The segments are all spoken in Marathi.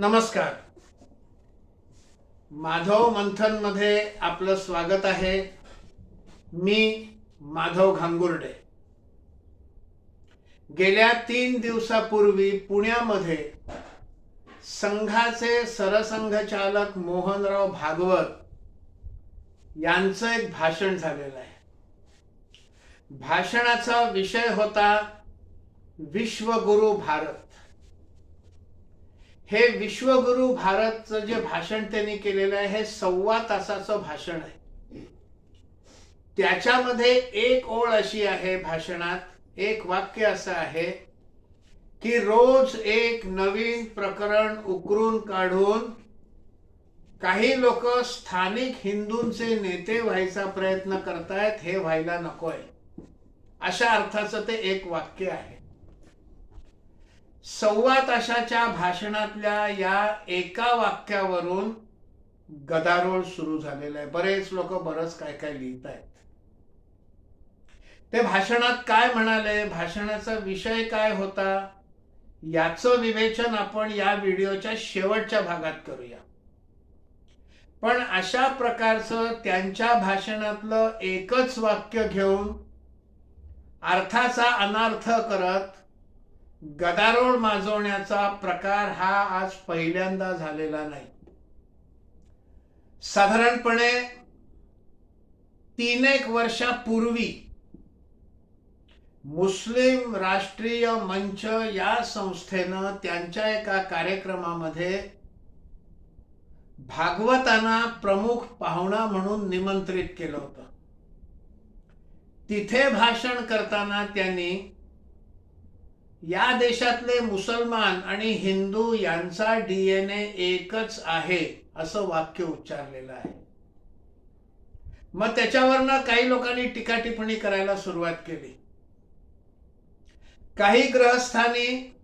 नमस्कार. माधव मंथनमध्ये आपलं स्वागत आहे. मी माधव घांगुर्डे. गेल्या तीन दिवसापूर्वी पुण्यामध्ये संघाचे सरसंघचालक मोहनराव भागवत यांचं एक भाषण झालेलं आहे. भाषणाचा विषय होता विश्वगुरु भारत. हे विश्वगुरु भारतचं जे भाषण त्यांनी केलेलं आहे हे सव्वा तासाचं भाषण आहे. त्याच्यामध्ये एक ओळ अशी आहे भाषणात एक वाक्य असं आहे की रोज एक नवीन प्रकरण उकरून काढून काही लोक स्थानिक हिंदूंचे नेते व्हायचा प्रयत्न करतायत हे व्हायला नकोय. अशा अर्थाचं ते एक वाक्य आहे. सव्वा तासाच्या भाषणातल्या या एका वाक्यावरून गदारोळ सुरू झालेला आहे. बरेच लोक बरंच काय काय लिहित आहेत ते भाषणात काय म्हणाले? भाषणाचा विषय काय होता? याचं विवेचन आपण या व्हिडिओच्या शेवटच्या भागात करूया. पण अशा प्रकारचं त्यांच्या भाषणातलं एकच वाक्य घेऊन अर्थाचा अनर्थ करत गदारोळ माजवण्याचा प्रकार हा आज पहिल्यांदा झालेला नाही. साधारणपणे तीन एक वर्षापूर्वी मुस्लिम राष्ट्रीय मंच या संस्थेनं त्यांच्या एका कार्यक्रमामध्ये भागवतांना प्रमुख पाहुणा म्हणून निमंत्रित केलं होतं. तिथे भाषण करताना त्यांनी या देशातले मुसलमान आणि हिंदू यांचा डीएनए एकच आहे असं वाक्य उच्चारलेलं आहे. मग त्याच्यावरनं काही लोकांनी टीका टिप्पणी करायला सुरुवात केली. काही ग्रहस्थांनी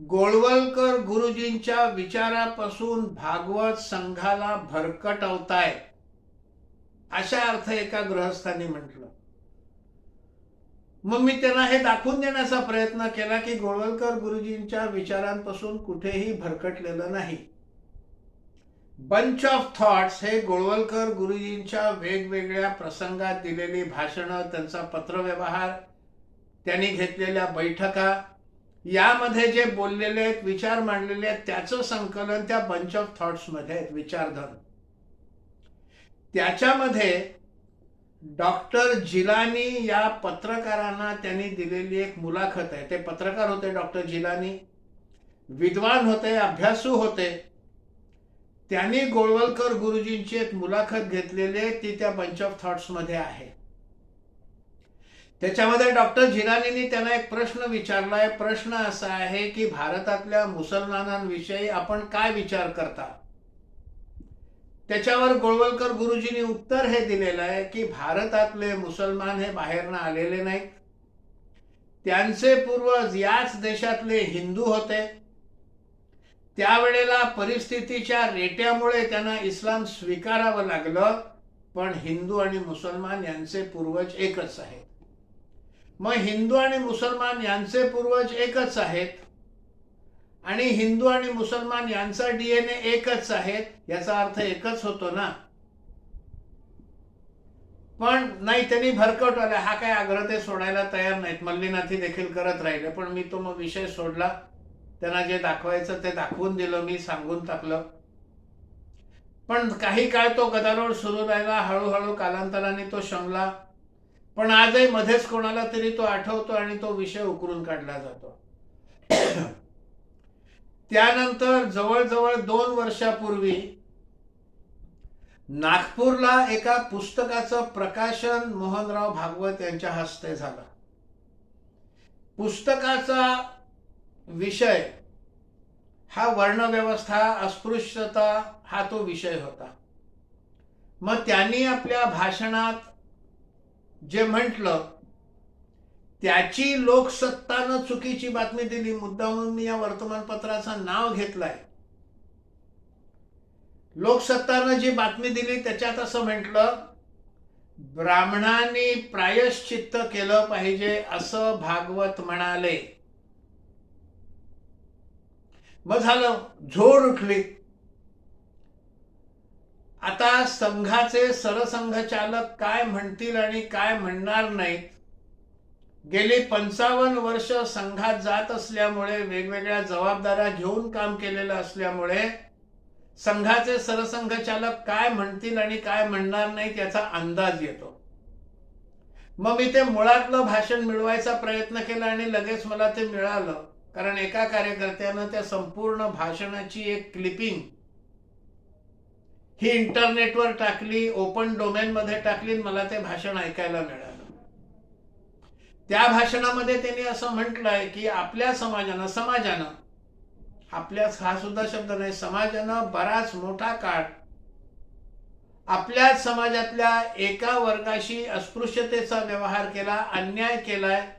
गोळवलकर गुरुजींच्या विचारापासून भागवत संघाला भरकटवताय अशा अर्थ एका ग्रहस्थांनी म्हटलं. मग मी त्यांना हे दाखवून देण्याचा प्रयत्न केला की गोळवलकर गुरुजींच्या विचारांपासून कुठेही भरकटलेलं नाही. बंच ऑफ थॉट्स हे गोळवलकर गुरुजींच्या वेगवेगळ्या प्रसंगात दिलेली भाषणं त्यांचा पत्रव्यवहार त्यांनी घेतलेल्या बैठका यामध्ये जे बोललेले आहेत विचार मांडलेले आहेत त्याचं संकलन त्या बंच ऑफ थॉट्समध्ये आहेत विचारधन. त्याच्यामध्ये डॉक्टर जिलानी या पत्रकारांना त्यांनी दिलेली एक मुलाखत आहे. ते पत्रकार होते डॉक्टर जिलानी. विद्वान होते अभ्यासू होते. त्यांनी गोळवलकर गुरुजींची एक मुलाखत घेतलेली आहे. ती त्या बंच ऑफ थॉट्समध्ये आहे. त्याच्यामध्ये डॉक्टर जिलानींनी त्यांना एक प्रश्न विचारलाय. प्रश्न असा आहे की भारतातल्या मुसलमानांविषयी आपण काय विचार करता? त्याच्यावर गोळवलकर गुरुजींनी उत्तर हे दिलेलं आहे की भारतातले मुसलमान हे बाहेरनं आलेले नाहीत. त्यांचे पूर्वज याच देशातले हिंदू होते. त्यावेळेला परिस्थितीच्या रेट्यामुळे त्यांना इस्लाम स्वीकारावं लागलं पण हिंदू आणि मुसलमान यांचे पूर्वज एकच आहेत. मग हिंदू आणि मुसलमान यांचे पूर्वज एकच आहेत. आणि हिंदू आणि मुसलमान यांचा डीएनए एकच आहेत याचा अर्थ एकच होतो ना? पण नाही त्यांनी भरकटवलं हा काय आग्रह ते सोडायला तयार नाहीत. मल्लीनाथी देखील करत राहिले पण मी तो मग विषय सोडला. त्यांना जे दाखवायचं ते दाखवून दिलं मी सांगून टाकलं. पण काही काळ तो गदारोळ सुरू राहिला हळूहळू कालांतराने तो शमला. पण आजही मध्येच कोणाला तरी तो आठवतो आणि तो विषय उकरून काढला जातो. त्यानंतर जवळजवळ दोन वर्षापूर्वी नागपूरला एका पुस्तकाचं प्रकाशन मोहनराव भागवत यांच्या हस्ते झालं. पुस्तकाचा विषय हा वर्णव्यवस्था अस्पृश्यता हा तो विषय होता. मग त्यांनी आपल्या भाषणात जे म्हटलं त्याची लोकसत्तानं चुकीची बातमी दिली. मुद्दा म्हणून मी या वर्तमानपत्राचं नाव घेतलंय. लोकसत्तानं जी बातमी दिली त्याच्यात असं म्हटलं ब्राह्मणांनी प्रायश्चित्त केलं पाहिजे असं भागवत म्हणाले. मग झालं झोड उठली. आता संघाचे सरसंघचालक काय म्हणतील आणि काय म्हणणार नाहीत? गेली पंचावन्न वर्ष संघात जात असल्यामुळे वेगवेगळ्या जबाबदाऱ्या घेऊन काम केलेलं असल्यामुळे संघाचे सरसंघचालक काय म्हणतील आणि काय म्हणणार नाही त्याचा अंदाज येतो. मग मी ते मुळातलं भाषण मिळवायचा प्रयत्न केला आणि लगेच मला ते मिळालं. कारण एका कार्यकर्त्यानं त्या संपूर्ण भाषणाची एक क्लिपिंग ही इंटरनेटवर टाकली ओपन डोमेन मध्ये टाकली मला ते भाषण ऐकायला मिळालं. त्या भाषणामध्ये त्यांनी असं म्हटलंय की आपल्या समाजानं समाजानं आपल्याच हा सुद्धा शब्द नाही समाजानं बराच मोठा काळ आपल्याच समाजातल्या एका वर्गाशी अस्पृश्यतेचा व्यवहार केला अन्याय केलाय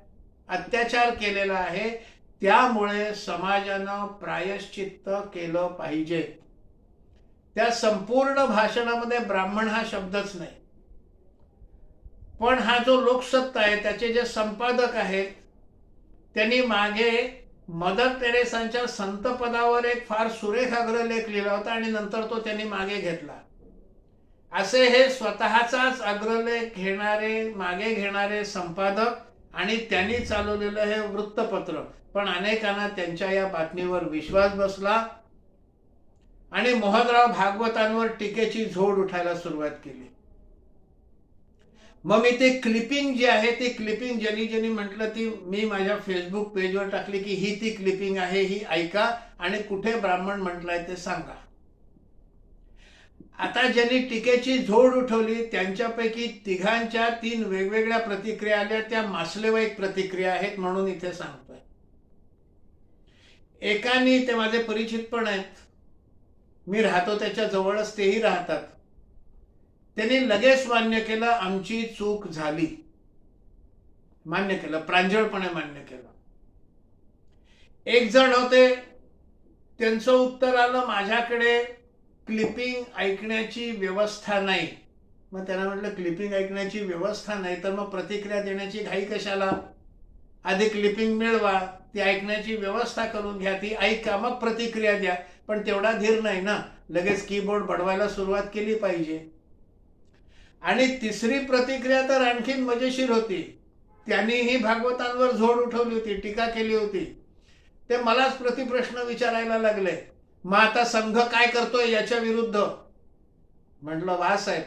अत्याचार केलेला आहे त्यामुळे समाजानं प्रायश्चित्त केलं पाहिजे. त्या संपूर्ण भाषणामध्ये ब्राह्मण हा शब्दच नाही. पण हा जो लोकसत्ता आहे त्याचे जे संपादक आहेत त्यांनी मागे मदर टेरेसांच्या संतपदावर एक फार सुरेख अग्रलेख लिहिला होता आणि नंतर तो त्यांनी मागे घेतला. असे हे स्वतःचाच अग्रलेख घेणारे मागे घेणारे संपादक आणि त्यांनी चालवलेलं हे वृत्तपत्र. पण अनेकांना त्यांच्या या बातमीवर विश्वास बसला आणि मोहनराव भागवतांवर टीकेची झोड उठायला सुरुवात केली. मग मी ते क्लिपिंग जी आहे ती क्लिपिंग ज्यांनी ज्यांनी म्हटलं ती मी माझ्या फेसबुक पेजवर टाकली की ही ती क्लिपिंग आहे ही ऐका आणि कुठे ब्राह्मण म्हटलंय ते सांगा. आता ज्यांनी टीकेची झोड उठवली त्यांच्यापैकी तिघांच्या तीन वेगवेगळ्या प्रतिक्रिया आल्या. त्या मासलेवाईक प्रतिक्रिया आहेत म्हणून इथे सांगतोय. एकानी ते माझे परिचित पण आहेत. मी राहतो त्याच्या जवळच तेही राहतात. त्यांनी लगेच मान्य केलं आमची चूक झाली. मान्य केलं प्रांजळपणे मान्य केलं. एक जण होते त्यांचं उत्तर आलं माझ्याकडे क्लिपिंग ऐकण्याची व्यवस्था नाही. मग त्यांना म्हटलं क्लिपिंग ऐकण्याची व्यवस्था नाही तर मग प्रतिक्रिया देण्याची घाई कशाला? आधी क्लिपिंग मिळवा ती ऐकण्याची व्यवस्था करून घ्या ती ऐका मग प्रतिक्रिया द्या. पण तेवढा धीर नाही ना. लगेच कीबोर्ड बडवायला सुरुवात केली पाहिजे. आणि तिसरी प्रतिक्रिया तर आणखीन मजेशीर होती. त्यांनीही भागवतांवर झोड उठवली होती टीका केली होती. ते मलाच प्रतिप्रश्न विचारायला लागले. मग आता संघ काय करतोय याच्या विरुद्ध? म्हटलं वा साहेब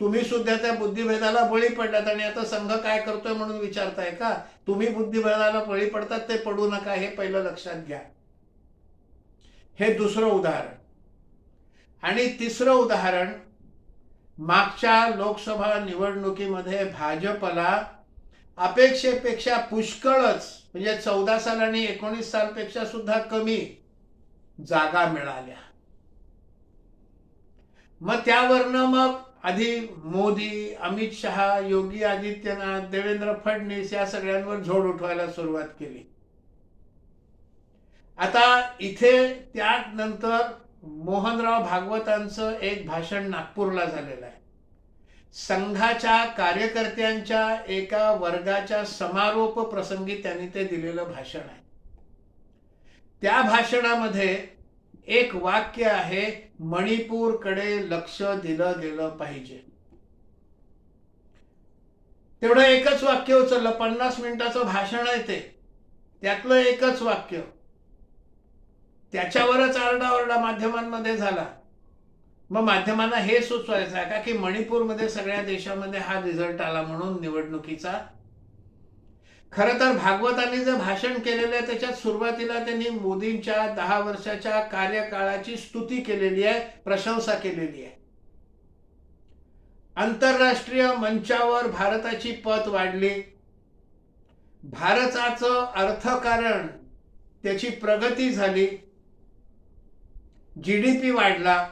तुम्ही सुद्धा त्या बुद्धिभेदाला बळी पडलात आणि आता संघ काय करतोय म्हणून विचारताय का? तुम्ही बुद्धिभेदाला बळी पडतात ते पडू नका हे पहिलं लक्षात घ्या. हे दुसरं उदाहरण. आणि तिसरं उदाहरण मागच्या लोकसभा निवडणुकीमध्ये भाजपला अपेक्षेपेक्षा पुष्कळच म्हणजे चौदा साल आणि एकोणीस सालपेक्षा सुद्धा कमी जागा मिळाल्या. मग त्यावरनं मग आधी मोदी अमित शहा योगी आदित्यनाथ देवेंद्र फडणवीस या सगळ्यांवर झोड उठवायला सुरुवात केली. आता इथे त्यानंतर मोहनराव भागवतांचं एक भाषण नागपूरला झालेलं आहे. संघाच्या कार्यकर्त्यांच्या एका वर्गाच्या समारोप प्रसंगी त्यांनी ते दिलेलं भाषण आहे. त्या भाषणामध्ये एक वाक्य आहे मणिपूरकडे लक्ष दिलं गेलं पाहिजे. तेवढं एकच वाक्य उचललं पन्नास मिनिटाचं भाषण आहे ते. त्यातलं एकच वाक्य. त्याच्यावरच आरडाओरडा माध्यमांमध्ये झाला. मग माध्यमांना हे सुचवायचं आहे का की मणिपूरमध्ये सगळ्या देशामध्ये हा रिझल्ट आला म्हणून निवडणुकीचा? खर तर भागवतांनी जे भाषण केलेलं आहे त्याच्यात सुरुवातीला त्यांनी मोदींच्या दहा वर्षाच्या कार्यकाळाची स्तुती केलेली आहे प्रशंसा केलेली आहे. आंतरराष्ट्रीय मंचावर भारताची पत वाढली. भारताचं अर्थकारण त्याची प्रगती झाली. जी डी पी वाढला.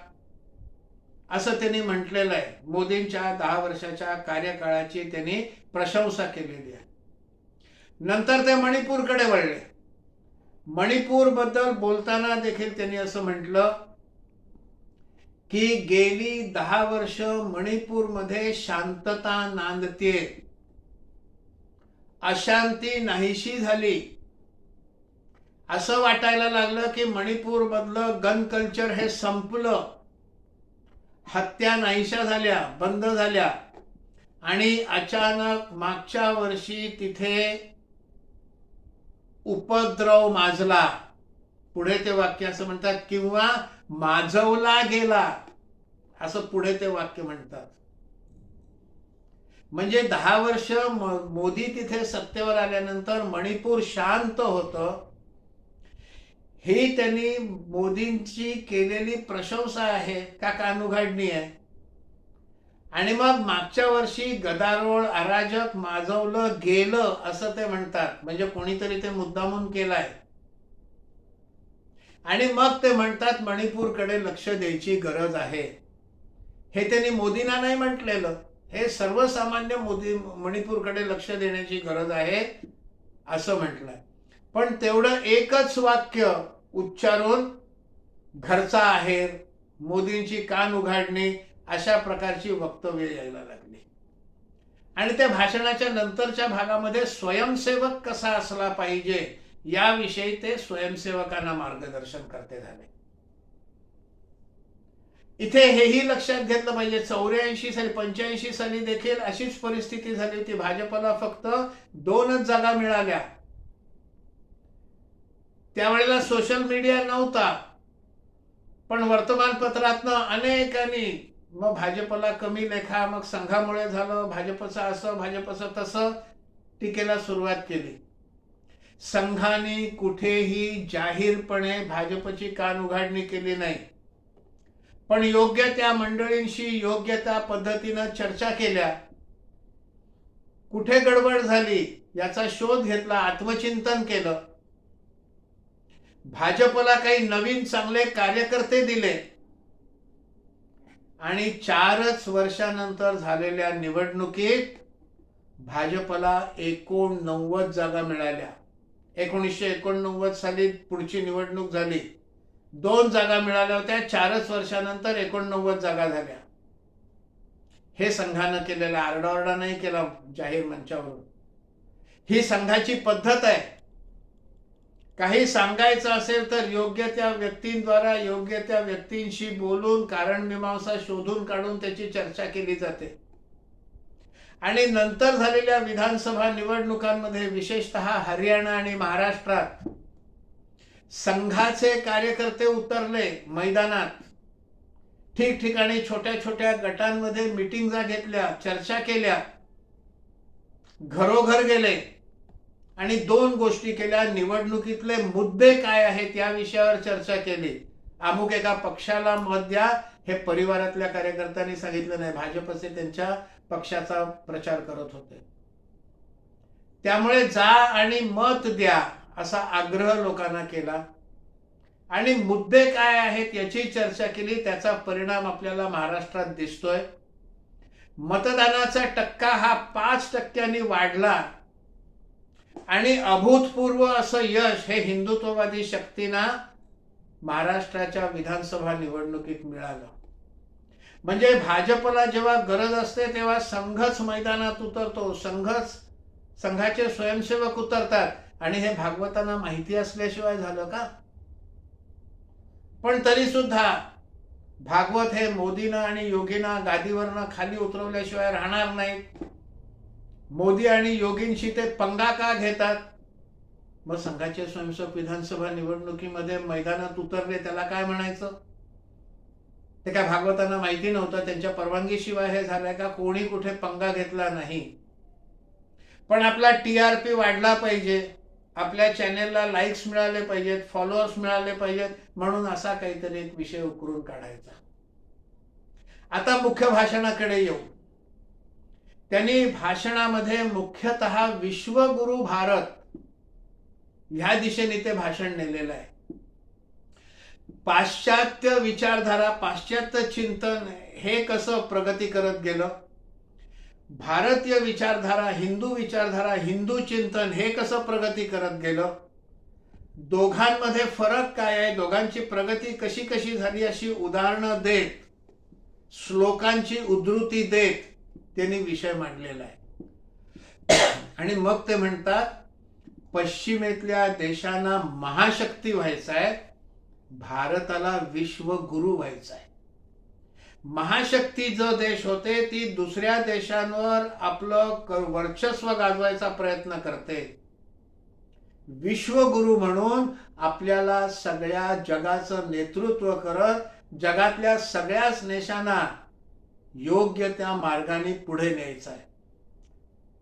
असं त्यांनी म्हटलेलं आहे. मोदींच्या दहा वर्षाच्या कार्यकाळाची त्यांनी प्रशंसा केलेली आहे. नंतर ते मणिपूरकडे वळले. मणिपूरबद्दल बोलताना देखील त्यांनी असं म्हटलं की गेली दहा वर्ष मणिपूरमध्ये शांतता नांदते अशांती नाहीशी झाली. असं वाटायला लागलं की मणिपूर मधलं गन कल्चर हे संपलं. हत्या नाहीशा झाल्या बंद झाल्या. आणि अचानक मागच्या वर्षी तिथे उपद्रव माजला. पुढे ते वाक्य असं म्हणतात किंवा माजवला गेला. असं पुढे ते वाक्य म्हणतात. म्हणजे दहा वर्ष मोदी तिथे सत्तेवर आल्यानंतर मणिपूर शांत होतं. ही त्यांनी मोदींची केलेली प्रशंसा आहे का कानुघाडणी आहे? आणि मग मागच्या वर्षी गदारोळ अराजक माजवलं गेलं असं ते म्हणतात. म्हणजे कोणीतरी ते मुद्दामून केलाय. आणि मग ते म्हणतात मणिपूरकडे लक्ष द्यायची गरज आहे. हे त्यांनी मोदींना नाही म्हटलेलं. हे सर्वसामान्य मोदी मणिपूरकडे लक्ष देण्याची गरज आहे असं म्हटलंय. पण तेवढं एकच वाक्य उच्चारून घरचा आहेर मोदींची कान उघाडणे अशा प्रकारची वक्तव्य यायला लागली. आणि त्या भाषणाच्या नंतरच्या भागामध्ये स्वयंसेवक कसा असला पाहिजे याविषयी ते स्वयंसेवकांना मार्गदर्शन करते झाले. इथे हेही लक्षात घेतलं पाहिजे चौऱ्याऐंशी साली पंच्याऐंशी साली देखील अशीच परिस्थिती झाली होती. भाजपला फक्त दोनच जागा मिळाल्या. त्यावेळेला सोशल मीडिया नव्हता. पण वर्तमानपत्रातनं अनेकांनी मग भाजपला कमी लेखा मग संघामुळे झालं भाजपचं असं भाजपचं तसं टीकेला सुरुवात केली. संघाने कुठेही जाहीरपणे भाजपची कान उघाडणी केली नाही. पण योग्य त्या मंडळींशी योग्य त्या पद्धतीनं चर्चा केल्या. कुठे गडबड झाली याचा शोध घेतला आत्मचिंतन केलं. भाजपला काही नवीन चांगले कार्यकर्ते दिले. आणि चारच वर्षानंतर झालेल्या निवडणुकीत भाजपला एकोणनव्वद जागा मिळाल्या. एकोणीसशे एकोणनव्वद साली पुढची निवडणूक झाली. दोन जागा मिळाल्या होत्या चारच वर्षानंतर एकोणनव्वद जागा झाल्या. हे संघानं केलेला आरडाओरडा नाही केला जाहीर मंचावरून. ही संघाची पद्धत आहे. काही सांगायचं असेल तर योग्य त्या व्यक्तींद्वारा योग्य त्या व्यक्तींशी बोलून कारण मीमांसा शोधून काढून त्याची चर्चा केली जाते. आणि नंतर झालेल्या विधानसभा निवडणुकांमध्ये विशेषतः हरियाणा आणि महाराष्ट्रात संघाचे कार्यकर्ते उतरले मैदानात. ठिकठिकाणी छोट्या छोट्या गटांमध्ये मिटिंगा घेतल्या चर्चा केल्या. घरोघर गेले. आणि दोन गोष्टी केल्या. निवडणुकीतले मुद्दे काय आहेत या विषयावर चर्चा केली. अमुक एका पक्षाला मत द्या. हे परिवारातल्या कार्यकर्त्यांनी सांगितलं नाही. भाजपचे त्यांच्या पक्षाचा प्रचार करत होते. त्यामुळे जा आणि मत द्या असा आग्रह लोकांना केला. आणि मुद्दे काय आहेत याची चर्चा केली. त्याचा परिणाम आपल्याला महाराष्ट्रात दिसतोय. मतदानाचा टक्का हा पाच टक्क्यांनी वाढला. आणि अभूतपूर्व असं यश हे हिंदुत्ववादी शक्तींना महाराष्ट्राच्या विधानसभा निवडणुकीत मिळालं. म्हणजे भाजपला जेव्हा गरज असते तेव्हा संघच मैदानात उतरतो. संघच संघाचे स्वयंसेवक उतरतात. आणि हे भागवतांना माहिती असल्याशिवाय झालं का? पण तरी सुद्धा भागवत हे मोदीनं आणि योगीना गादीवरनं खाली उतरवल्याशिवाय राहणार नाहीत. मोदी आणि योगींशी ते पंगा का घेतात? मग संघाचे स्वयंसेवक विधानसभा निवडणुकीमध्ये मैदानात उतरले त्याला काय म्हणायचं? ते काय भागवतांना माहिती नव्हतं त्यांच्या परवानगीशिवाय हे झालंय का? कोणी कुठे पंगा घेतला नाही. पण आपला टी आर पी वाढला पाहिजे. आपल्या चॅनेलला लाईक्स मिळाले पाहिजेत फॉलोअर्स मिळाले पाहिजेत म्हणून असा काहीतरी एक विषय उकरून काढायचा. आता मुख्य भाषणाकडे येऊ. त्यांनी भाषणामध्ये मुख्यतः विश्वगुरु भारत ह्या दिशेने ते भाषण नेलेलं आहे. पाश्चात्य विचारधारा पाश्चात्य चिंतन हे कसं प्रगती करत गेलं? भारतीय विचारधारा हिंदू विचारधारा हिंदू चिंतन हे कसं प्रगती करत गेलं? दोघांमध्ये फरक काय आहे? दोघांची प्रगती कशी कशी झाली? अशी उदाहरणं देत श्लोकांची उद्धृती देत त्यांनी विषय मांडलेला आहे. आणि मग ते म्हणतात पश्चिमेतल्या देशांना महाशक्ती व्हायचं आहे भारताला विश्वगुरु व्हायचं आहे. महाशक्ती जो देश होते ती दुसऱ्या देशांवर आपलं वर्चस्व गाजवायचा प्रयत्न करते. विश्वगुरु म्हणून आपल्याला सगळ्या जगाचं नेतृत्व करत जगातल्या सगळ्याच देशांना योग्य त्या मार्गाने पुढे न्यायचा आहे.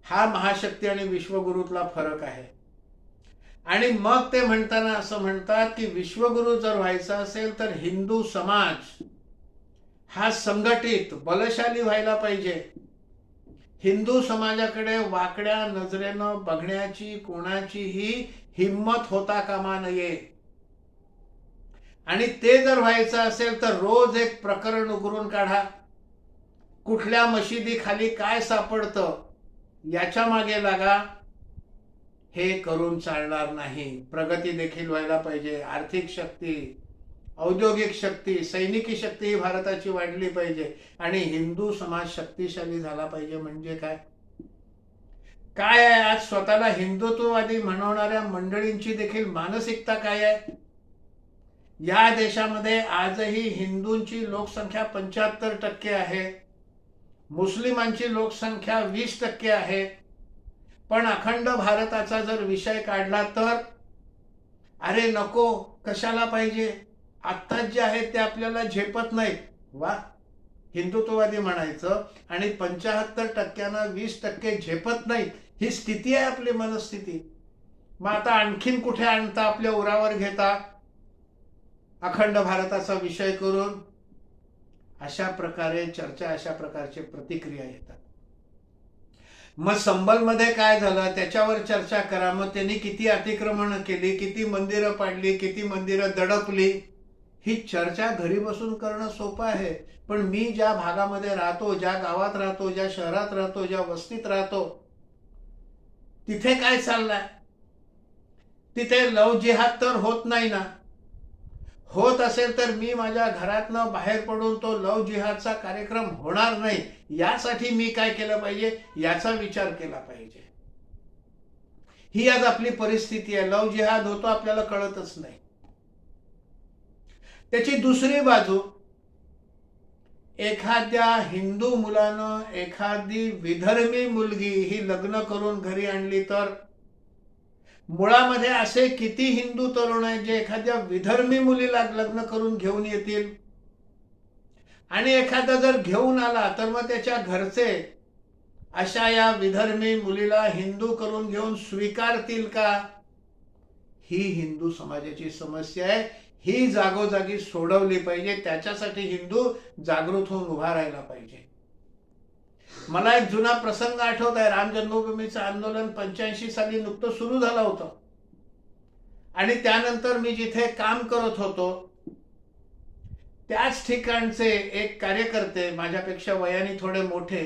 हा महाशक्ती आणि विश्वगुरुतला फरक आहे. आणि मग ते म्हणताना असं म्हणतात की विश्वगुरु जर व्हायचा असेल तर हिंदू समाज हा संघटित बलशाली व्हायला पाहिजे. हिंदू समाजाकडे वाकड्या नजरेनं बघण्याची कोणाचीही हिंमत होता कामा नये. आणि ते जर व्हायचं असेल तर रोज एक प्रकरण उघडून काढा. कुठल्या मशिदी खाली काय सापडतं याच्या मागे लागा. हे करून चालणार नाही. प्रगती देखील व्हायला पाहिजे. आर्थिक शक्ती औद्योगिक शक्ती सैनिकी शक्ती ही भारताची वाढली पाहिजे. आणि हिंदू समाज शक्तिशाली झाला पाहिजे म्हणजे काय? काय आहे? आज स्वतःला हिंदुत्ववादी म्हणवणाऱ्या मंडळींची देखील मानसिकता काय आहे? या देशामध्ये आजही हिंदूंची लोकसंख्या पंच्याहत्तर टक्के आहे. मुस्लिमांची लोकसंख्या वीस टक्के आहे. पण अखंड भारताचा जर विषय काढला तर? अरे नको कशाला पाहिजे? आत्ताच जे आहेत ते आपल्याला झेपत नाहीत. वा हिंदुत्ववादी म्हणायचं आणि पंचाहत्तर टक्क्यांना वीस टक्के झेपत नाहीत. ही स्थिती आहे आपली मनस्थिती. मग आता आणखीन कुठे आणता आपल्या उरावर घेता? अखंड भारताचा विषय करून? अशा प्रकारे चर्चा अशा प्रकारचे प्रतिक्रिया येतात. मग संबलमध्ये काय झालं? त्याच्यावर चर्चा करा. मग त्यांनी किती अतिक्रमण केली किती मंदिरं पाडली किती मंदिरं दडपली ही चर्चा घरी बसून करणं सोपं आहे. पण मी ज्या भागामध्ये राहतो ज्या गावात राहतो ज्या शहरात राहतो ज्या वस्तीत राहतो तिथे काय चाललंय? तिथे लव जिहाद तर होत नाही ना. होत असेल तर मी माझ्या घरातनं बाहेर पडून तो लव जिहादचा कार्यक्रम होणार नाही. यासाठी मी काय केलं पाहिजे? याचा विचार केला पाहिजे. ही आज आपली परिस्थिती आहे. लव जिहाद होतो आपल्याला कळतच नाही. त्याची दुसरी बाजू एखाद्या हिंदू मुलानं एखादी विधर्मी मुलगी ही लग्न करून घरी आणली तर मुळामध्ये असे किती हिंदू तरुण आहेत जे एखाद्या विधर्मी मुलीला लग्न करून घेऊन येतील? आणि एखादा जर घेऊन आला तर मग त्याच्या घरचे अशा या विधर्मी मुलीला हिंदू करून घेऊन स्वीकारतील का? ही हिंदू समाजाची समस्या आहे. ही जागोजागी सोडवली पाहिजे. त्याच्यासाठी हिंदू जागृत होऊन उभा राहायला पाहिजे. मला एक जुना प्रसंग आठवत आहे. राम जन्मभूमीचं आंदोलन पंच्याऐंशी साली नुकतं सुरू झालं होतं. आणि त्यानंतर मी जिथे काम करत होतो त्याच ठिकाणचे एक कार्यकर्ते माझ्यापेक्षा वयाने थोडे मोठे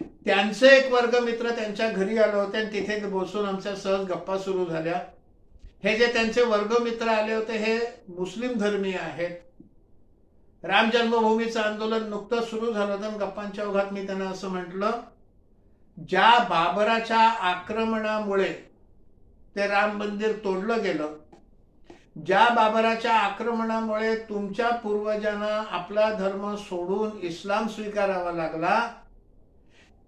त्यांचे एक वर्गमित्र त्यांच्या घरी आले होते आणि तिथे बसून आमच्या सहज गप्पा सुरू झाल्या. हे जे त्यांचे वर्गमित्र आले होते हे मुस्लिम धर्मीय आहेत. राम जन्मभूमीचं आंदोलन नुकतंच सुरू झालं तर गप्पांच्या ओघात मी त्यांना असं म्हटलं ज्या बाबराच्या आक्रमणामुळे ते राम मंदिर तोडलं गेलं ज्या बाबराच्या आक्रमणामुळे तुमच्या पूर्वजांना आपला धर्म सोडून इस्लाम स्वीकारावा लागला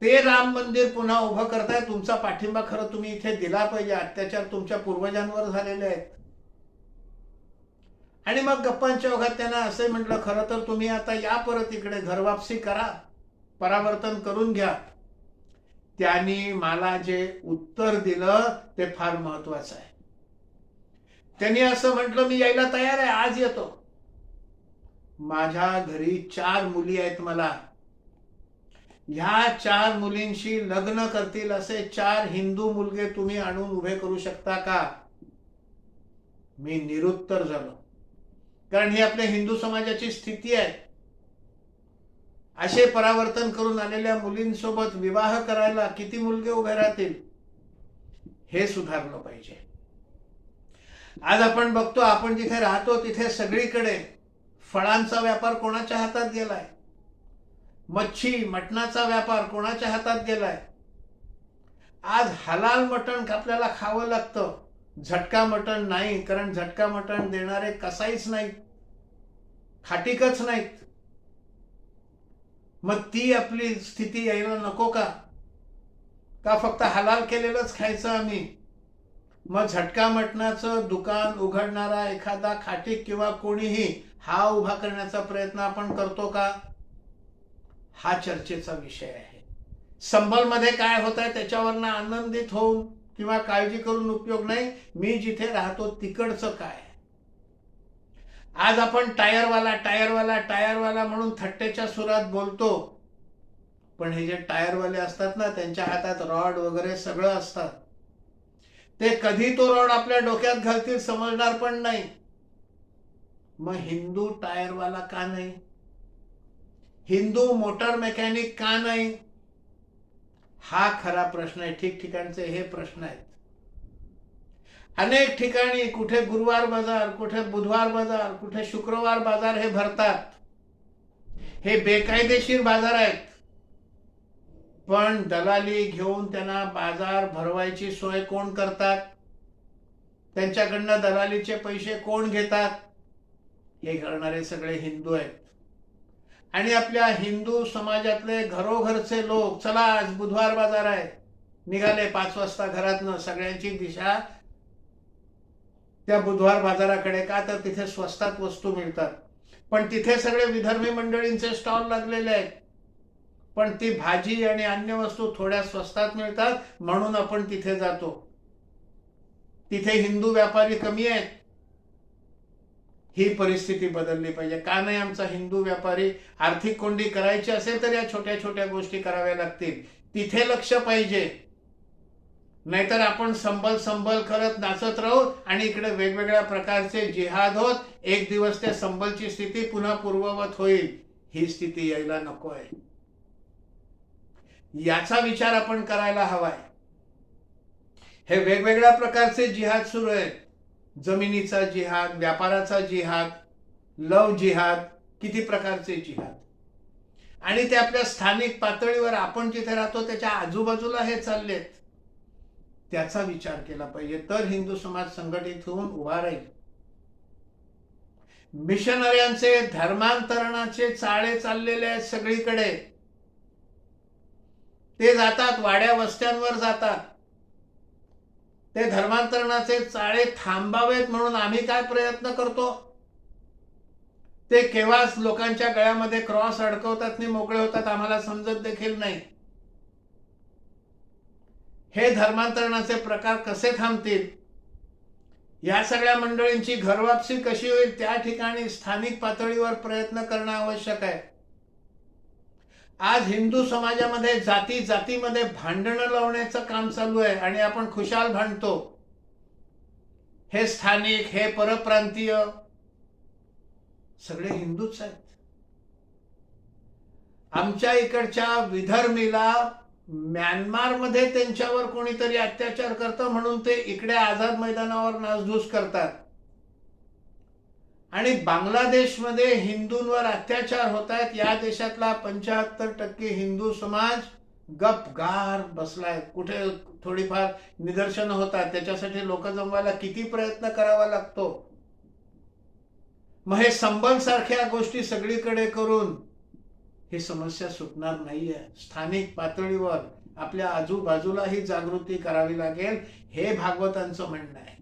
ते राम मंदिर पुन्हा उभं करताय तुमचा पाठिंबा खरं तुम्ही इथे दिला पाहिजे अत्याचार तुमच्या पूर्वजांवर झालेले आहेत. आणि मग गप्पांच्या ओघात त्यांना असे म्हटलं खरं तर तुम्ही आता या परत इकडे घरवापसी करा परावर्तन करून घ्या. त्यांनी मला जे उत्तर दिलं ते फार महत्वाचं आहे. त्यांनी असं म्हटलं मी यायला तयार आहे आज येतो. माझ्या घरी चार मुली आहेत मला. ह्या चार मुलींशी लग्न करतील असे चार हिंदू मुलगे तुम्ही आणून उभे करू शकता का? मी निरुत्तर झालो. कारण ही आपल्या हिंदू समाजाची स्थिती आहे. असे परावर्तन करून आलेल्या मुलींसोबत विवाह करायला किती मुलगे उभे राहतील हे सुधारलं पाहिजे. आज आपण बघतो आपण जिथे राहतो तिथे सगळीकडे फळांचा व्यापार कोणाच्या हातात गेलाय? मच्छी मटणाचा व्यापार कोणाच्या हातात गेलाय? आज हलाल मटण आपल्याला खावं लागतं. झटका मटण नाही कारण झटका मटण देणारे कसाईच नाहीत. खाटिकच नाहीत. मग ती आपली स्थिती यायला नको का? का फक्त हलाल केलेलंच खायचं आम्ही? मग झटका मटणाचं दुकान उघडणारा एखादा खाटीक किंवा कोणीही हा उभा करण्याचा प्रयत्न आपण करतो का? हा चर्चेचा विषय आहे. संबलमध्ये काय होत आहे त्याच्यावरनं आनंदित होऊन किंवा काळजी करून उपयोग नाही मी जिथे राहतो तिकडचं काय? आज आपण टायरवाला टायरवाला टायरवाला म्हणून थट्टेच्या सुरात बोलतो. पण हे जे टायरवाले असतात ना त्यांच्या हातात रॉड वगैरे सगळं असतात ते कधी तो रॉड आपल्या डोक्यात घालतील समजणार पण नाही. मग हिंदू टायरवाला का नाही? हिंदू मोटर मेकॅनिक का नाही? हा खरा प्रश्न आहे. ठिकठिकाणचे हे प्रश्न आहेत. अनेक ठिकाणी कुठे गुरुवार बाजार कुठे बुधवार बाजार कुठे शुक्रवार बाजार हे भरतात. हे बेकायदेशीर बाजार आहेत. पण दलाली घेऊन त्यांना बाजार भरवायची सोय कोण करतात? त्यांच्याकडनं दलालीचे पैसे कोण घेतात? हे करणारे सगळे हिंदू आहेत. आणि आपल्या हिंदू समाजातले घरोघरचे लोक चला आज बुधवार बाजार आहे. निघाले पाच वाजता घरातनं सगळ्यांची दिशा त्या बुधवार बाजाराकडे का? तर तिथे स्वस्तात वस्तू मिळतात. पण तिथे सगळे विदर्भी मंडळींचे स्टॉल लागलेले आहेत. पण ती भाजी आणि अन्य वस्तू थोड्या स्वस्तात मिळतात म्हणून आपण तिथे जातो. तिथे हिंदू व्यापारी कमी आहेत. ही परिस्थिती बदलली पाहिजे. का नाही आमचा हिंदू व्यापारी आर्थिक कोंडी करायची असेल तर या छोट्या छोट्या गोष्टी कराव्या लागतील. तिथे लक्ष पाहिजे. नाहीतर आपण संबल संबल करत नाचत राहू आणि इकडे वेगवेगळ्या प्रकारचे जिहाद होत एक दिवस त्या संबलची स्थिती पुन्हा पूर्ववत होईल. ही स्थिती यायला नको आहे. याचा विचार आपण करायला हवाय. हे वेगवेगळ्या प्रकारचे जिहाद सुरू आहेत. जमिनीचा जिहाद व्यापाराचा जिहाद लव जिहाद किती प्रकारचे जिहाद. आणि ते आपल्या स्थानिक पातळीवर आपण जिथे राहतो त्याच्या आजूबाजूला हे चाललेत. त्याचा विचार केला पाहिजे. तर हिंदू समाज संघटित होऊन उभा राहील. मिशनऱ्यांचे धर्मांतरणाचे चाळे चाललेले आहेत सगळीकडे. ते जातात वाड्या वस्त्यांवर जातात. ते धर्मांतरणाचे चाळे थांबावेत म्हणून आम्ही काय प्रयत्न करतो? ते केव्हाच लोकांच्या गळ्यामध्ये क्रॉस अडकवतात आणि मोकळे होतात आम्हाला समजत देखील नाही. हे धर्मांतरणाचे प्रकार कसे थांबतील? या सगळ्या मंडळींची घरवापसी कशी होईल? त्या ठिकाणी स्थानिक पातळीवर प्रयत्न करणं आवश्यक आहे. आज हिंदू समाजामध्ये जाती जातीमध्ये भांडणं लावण्याचं काम चालू आहे आणि आपण खुशाल भांडतो. हे स्थानिक हे परप्रांतीय सगळे हिंदूच आहेत. आमच्या इकडच्या विधर्मीला म्यानमारमध्ये त्यांच्यावर कोणीतरी अत्याचार करतं म्हणून ते इकडे आझाद मैदानावर नासधूस करतात. आणि बांगलादेशमध्ये हिंदूंवर अत्याचार होत आहेत या देशातला पंच्याहत्तर टक्के हिंदू समाज गपगार बसलाय कुठे थोडीफार निदर्शनं होतात. त्याच्यासाठी लोक जमवायला किती प्रयत्न करावा लागतो? मग हे संबंध सारख्या गोष्टी सगळीकडे करून ही समस्या सुटणार नाहीये. स्थानिक पातळीवर आपल्या आजूबाजूलाही जागृती करावी लागेल हे भागवतांचं म्हणणं आहे.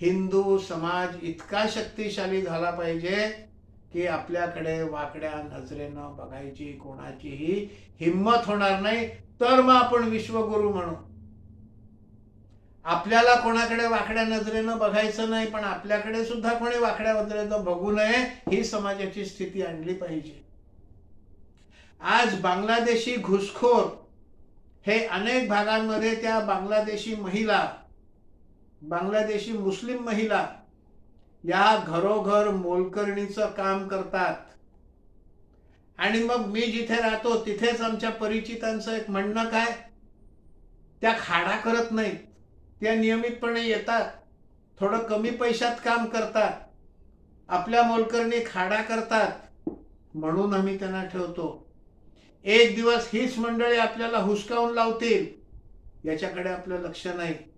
हिंदू समाज इतका शक्तिशाली झाला पाहिजे की आपल्याकडे वाकड्या नजरेनं बघायची कोणाचीही हिंमत होणार नाही तर मग आपण विश्वगुरु म्हणू. आपल्याला कोणाकडे वाकड्या नजरेनं बघायचं नाही पण आपल्याकडे सुद्धा कोणी वाकड्या नजरेनं बघू नये ही समाजाची स्थिती आणली पाहिजे. आज बांगलादेशी घुसखोर हे अनेक भागांमध्ये त्या बांगलादेशी महिला बांगलादेशी मुस्लिम महिला या घरोघर मोलकरणीचं काम करतात. आणि मग मी जिथे राहतो तिथेच आमच्या परिचितांचं एक म्हणणं काय? त्या खाडा करत नाहीत. त्या नियमितपणे येतात. थोडं कमी पैशात काम करतात. आपल्या मोलकरणी खाडा करतात. म्हणून आम्ही त्यांना ठेवतो. एक दिवस हीच मंडळी आपल्याला हुसकावून लावतील. याच्याकडे आपलं लक्ष नाही.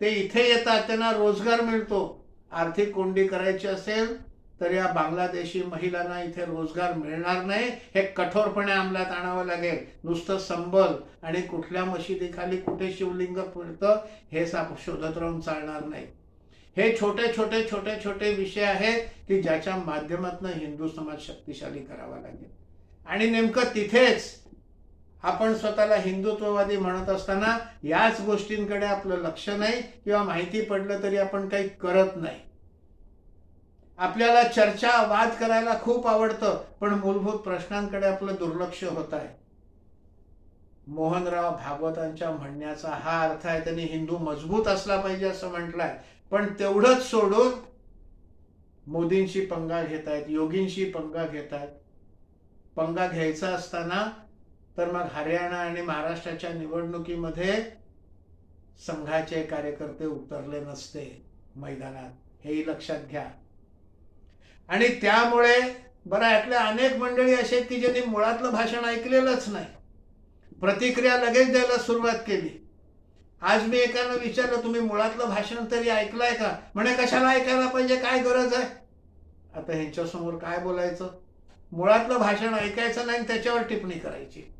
ते इथे येतात त्यांना रोजगार मिळतो. आर्थिक कोंडी करायची असेल तर या बांगलादेशी महिलांना इथे रोजगार मिळणार नाही. हे कठोरपणे अंमलात आणावं लागेल. नुसतं संबल आणि कुठल्या मशिदीखाली कुठे शिवलिंग फिरतं हे साप शोधत राहून चालणार नाही. हे छोटे छोटे छोटे छोटे विषय आहेत की ज्याच्या माध्यमातून हिंदू समाज शक्तिशाली करावा लागेल. आणि नेमकं तिथेच आपण स्वतःला हिंदुत्ववादी म्हणत असताना याच गोष्टींकडे आपलं लक्ष नाही किंवा माहिती पडलं तरी आपण काही करत नाही. आपल्याला चर्चा वाद करायला खूप आवडतं पण मूलभूत प्रश्नांकडे आपलं दुर्लक्ष होत आहे. मोहनराव भागवतांच्या म्हणण्याचा हा अर्थ आहे त्यांनी हिंदू मजबूत असला पाहिजे असं म्हटलंय. पण तेवढंच सोडून मोदींशी पंगा घेत आहेत योगींशी पंगा घेत आहेत पंगा घ्यायचा असताना तर मग हरियाणा आणि महाराष्ट्राच्या निवडणुकीमध्ये संघाचे कार्यकर्ते उतरले नसते मैदानात. हेही लक्षात घ्या. आणि त्यामुळे बरं यातल्या अनेक मंडळी असे आहेत की ज्यांनी मुळातलं भाषण ऐकलेलंच नाही. प्रतिक्रिया लगेच द्यायला सुरुवात केली. आज मी एकानं विचारलं तुम्ही मुळातलं भाषण तरी ऐकलंय का? म्हणे कशाला ऐकायला पाहिजे? काय गरज आहे? आता ह्यांच्यासमोर काय बोलायचं? मुळातलं भाषण ऐकायचं नाही आणि त्याच्यावर टिप्पणी करायची.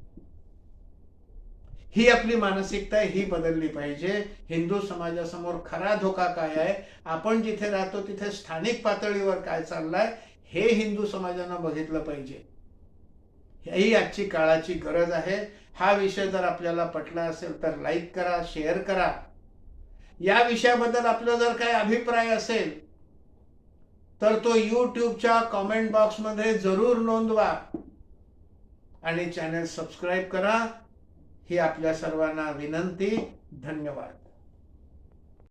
ही आपली मानसिकता आहे, ही बदलली पाहिजे. हिंदू समाजासमोर खरा धोका काय आहे? आपण जिथे राहतो तिथे स्थानिक पातळीवर काय चाललंय हे हिंदू समाजानं बघितलं पाहिजे. ही आजची काळाची गरज आहे. हा विषय जर आपल्याला पटला असेल तर लाईक करा शेअर करा. या विषयाबद्दल आपला जर काही अभिप्राय असेल तर तो यूट्यूबच्या कॉमेंट बॉक्समध्ये जरूर नोंदवा. आणि चॅनल सबस्क्राईब करा. ही आपल्या सर्वांना विनंती धन्यवाद.